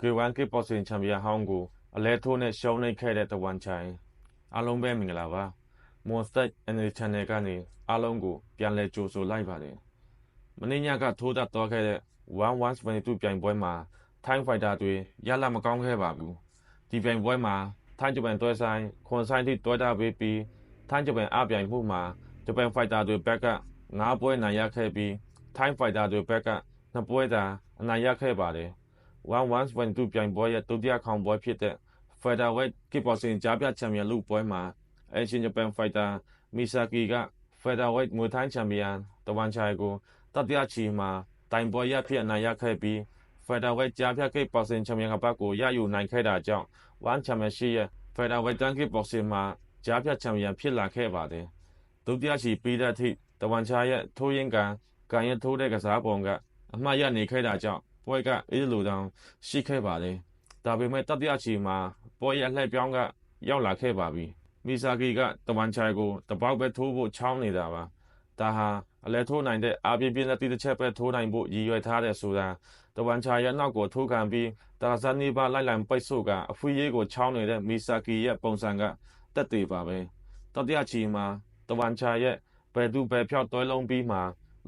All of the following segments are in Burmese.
K1 Kickboxing ချန်ပီယံဟောင်းကိုအလဲထိုးနဲ့ရှုံးနိမ့်ခဲ့တဲ့တဝန်ချိုင်အားလုံးပဲမင်္ဂလာပါ Monster Energy Channel ကနေအားလုံးကိုပြန်လည်ကြိုဆိုလိုက်ပါတယ်မင်းညကထိုးတတ်သွားခဲ့တဲ့1122ပြိုင်ပွဲမှာ Time Fighter တွေရလာမကောင်းခဲ့ပါဘူးဒီပြိုင်ပွဲမှာထိုင်းဂျပန်တွဲဆိုင်ခွန်ဆိုင်ထိတွဲတာပေးပြီးထိုင်းဂျပန်အပြိုင်မှုမှာဂျပန် Fighter တွေဘက်က9ပွဲနိုင်ရခဲ့ပြီး Time Fighter တွေဘက်က2ပွဲသာအနိုင်ရခဲ့ပါတယ် 1122ပြိုင်ပွဲရဲ့ဒုတိယခေါင်ပွဲဖြစ်တဲ့ Featherweight Kickboxing ကြားပြချန်ပီယံလုပွဲမှာ Asian Japan Fighter Misaki က Featherweight မွေထိုင်းချန်ပီယံတဝန်ချိုင်ကိုတတိယချီမှာတိုင်ပွဲရဖြစ်အနိုင်ရခဲ့ပြီး Featherweight ကြားပြ Kickboxing ချန်ပီယံကပတ်ကိုရယူနိုင်ခဲ့တာကြောင့် One Championship ရဲ့ Featherweight Kickboxing မှာကြားပြချန်ပီယံဖြစ်လာခဲ့ပါတယ်ဒုတိယချီပြီးတဲ့အထိတဝန်ချိုင်ရဲ့ထိုးရင်းကန်ကန်ရထိုးတဲ့ကစားပုံကအမှတ်ရနေခဲ့တာကြောင့် ပွဲကအေးလိုတောင်ရှိခဲ့ပါတယ်။ဒါပေမဲ့တတိယချီမှာပွဲရဲ့လှည့်ပြောင်းကရောက်လာခဲ့ပါပြီ။မီဆာကီကတဝန်ချိုင်ကိုတပေါက်ပဲထိုးဖို့ချောင်းနေတာပါ။ဒါဟာအလဲထိုးနိုင်တဲ့အာပြင်းပြင်းလက်တိတစ်ချက်ပဲထိုးနိုင်ဖို့ရည်ရွယ်ထားတဲ့ဆိုတာတဝန်ချိုင်ရဲ့နောက်ကိုထိုးခံပြီးတာဇန်နီဘာလိုက်လံပိတ်ဆို့ကအဖွေးရေးကိုချောင်းနေတဲ့မီဆာကီရဲ့ပုံစံကတက်သေးပါပဲ။တတိယချီမှာတဝန်ချိုင်ရဲ့ဘယ်သူဘယ်ဖြောက်တွဲလုံးပြီးမှ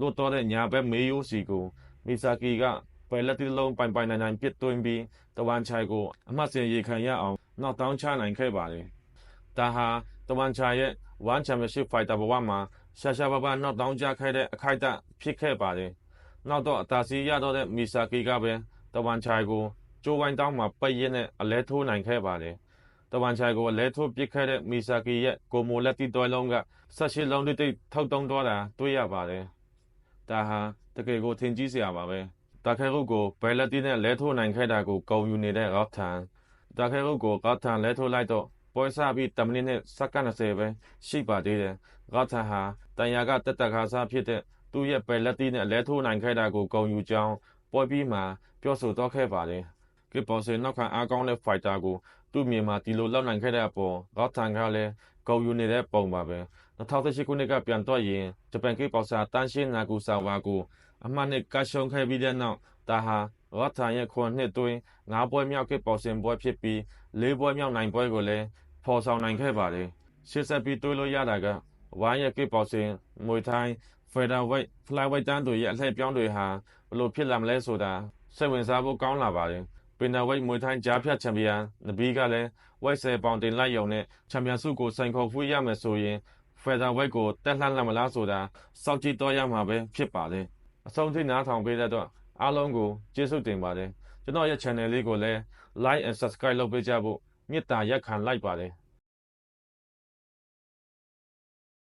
လို့တော့တဲ့ညာဘက်မေးယိုးစီကိုမီဆာကီက ပယ်လက်တစ်လုံးပိုင်ပိုင်နိုင်နိုင်ပစ်သွင်းပြီးတဝန်ချိုင်ကိုအမှတ်စဉ်ရေခံရအောင်နောက်တောင်းချနိုင်ခဲ့ပါတယ်။ဒါဟာတဝန်ချိုင်ရဲ့ One Championship Fighter ဘဝမှာရှာရှာပါပါနောက်တောင်းကြခဲ့တဲ့အခိုက်အတန့်ဖြစ်ခဲ့ပါတယ်။နောက်တော့အသာစီးရတော့တဲ့မီဆာကီကပဲတဝန်ချိုင်ကိုကျိုးဝိုင်းတောင်းမှာပိတ်ရင်းနဲ့အလဲထိုးနိုင်ခဲ့ပါတယ်။တဝန်ချိုင်ကိုအလဲထိုးပစ်ခဲ့တဲ့မီဆာကီရဲ့ကိုမိုလက်တီတွဲလုံးကဆက်ရှိလုံးတိတ်ထောက်တုံးသွားတာတွေ့ရပါတယ်။ဒါဟာတကယ်ကိုထင်ကြီးစရာပါပဲ။ တာခဲရုပ်ကိုဘယ်လက်တီနဲ့လဲထိုးနိုင်ခဲ့တာကိုဂုံယူနေတဲ့ရော့ထန်တာခဲရုပ်ကိုရော့ထန်လဲထိုးလိုက်တော့ပွဲစားပြီး10မိနစ်နဲ့စက္ကန့်20ပဲရှိပါသေးတယ်ရော့ထန်ဟာတန်ရာကတက်တက်ခါစားဖြစ်တဲ့သူ့ရဲ့ဘယ်လက်တီနဲ့လဲထိုးနိုင်ခဲ့တာကိုဂုံယူကြောင်းပွဲပြီးမှပြောဆိုတော့ခဲ့ပါတယ်ကစ်ပေါ်စင်နောက်ခံအားကောင်းတဲ့ဖိုက်တာကိုသူ့မြေမှာဒီလိုလောက်နိုင်ခဲ့တဲ့အပေါ်ရော့ထန်ကလည်းဂုံယူနေတဲ့ပုံပါပဲ2018ခုနှစ်ကပြန်တော့ရင်ဂျပန်ကစ်ပေါ်စာတန်ရှင်းနာကူဆာဝါကို အမှတ်နဲ့ကရှုံးခဲ့ပြီးတဲ့နောက်ဒါဟာရော့ထာရဲ့ခွန်နှစ်တွင်းငါးပွဲမြောက်ကပေါ်စင်ပွဲဖြစ်ပြီးလေးပွဲမြောက်နိုင်ပွဲကိုလည်းဖော်ဆောင်နိုင်ခဲ့ပါတယ်ရှစ်ဆက်ပြီးတွေးလို့ရတာကဝိုင်းရဲ့ကပေါ်စင်မွေထိုင်းဖက်ဒါဝိတ်ဖလိုက်ဝိတ်တန်းတို့ရဲ့အလှည့်ပြောင်းတွေဟာဘလို့ဖြစ်လာမလဲဆိုတာစိတ်ဝင်စားဖို့ကောင်းလာပါတယ်ပင်နာဝိတ်မွေထိုင်းကြားဖြတ်ချန်ပီယံနဘီကလည်းဝိတ်ဆယ်ပေါင်တင်လိုက်ရုံနဲ့ချန်ပီယံဆုကိုစိန်ခေါ်ဖွေးရမယ်ဆိုရင်ဖက်ဒါဝိတ်ကိုတက်လှမ်းလာမလားဆိုတာစောင့်ကြည့်တော့ရမှာပဲဖြစ်ပါတယ် အဆုံးထိနားထောင်ပေးတဲ့အတွက်အားလုံးကိုကျေးဇူးတင်ပါတယ်ကျွန်တော်ရဲ့ channel လေးကိုလည်း like and subscribe လုပ်ပေးကြဖို့မေတ္တာရက်ခံလိုက်ပါတယ်